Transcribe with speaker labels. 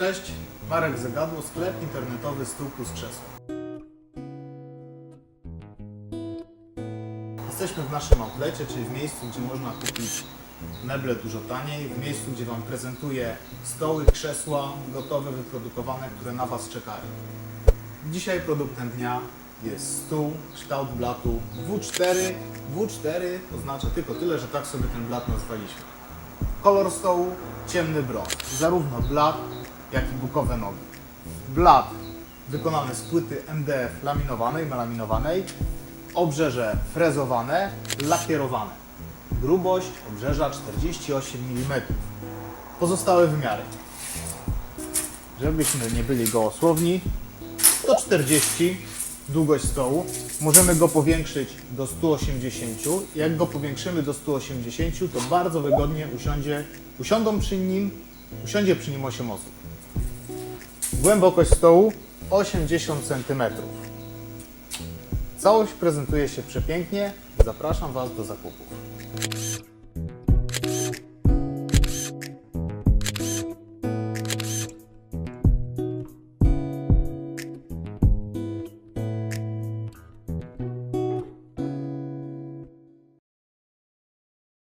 Speaker 1: Cześć, Marek Zagadło, sklep internetowy Stół plus Krzesło. Jesteśmy w naszym outlecie, czyli w miejscu, gdzie można kupić meble dużo taniej, w miejscu, gdzie Wam prezentuję stoły, krzesła gotowe, wyprodukowane, które na Was czekają. Dzisiaj produktem dnia jest stół kształt blatu W4. W4 oznacza tylko tyle, że tak sobie ten blat nazwaliśmy. Kolor stołu ciemny brąz, zarówno blat, jak i bukowe nogi. Blat wykonany z płyty MDF laminowanej, melaminowanej, obrzeże frezowane, lakierowane. Grubość obrzeża 48 mm. Pozostałe wymiary. Żebyśmy nie byli gołosłowni, 140 długość stołu. Możemy go powiększyć do 180. Jak go powiększymy do 180, to bardzo wygodnie usiądzie, usiądą przy nim, usiądzie przy nim 8 osób. Głębokość stołu 80 cm. Całość prezentuje się przepięknie. Zapraszam Was do zakupów.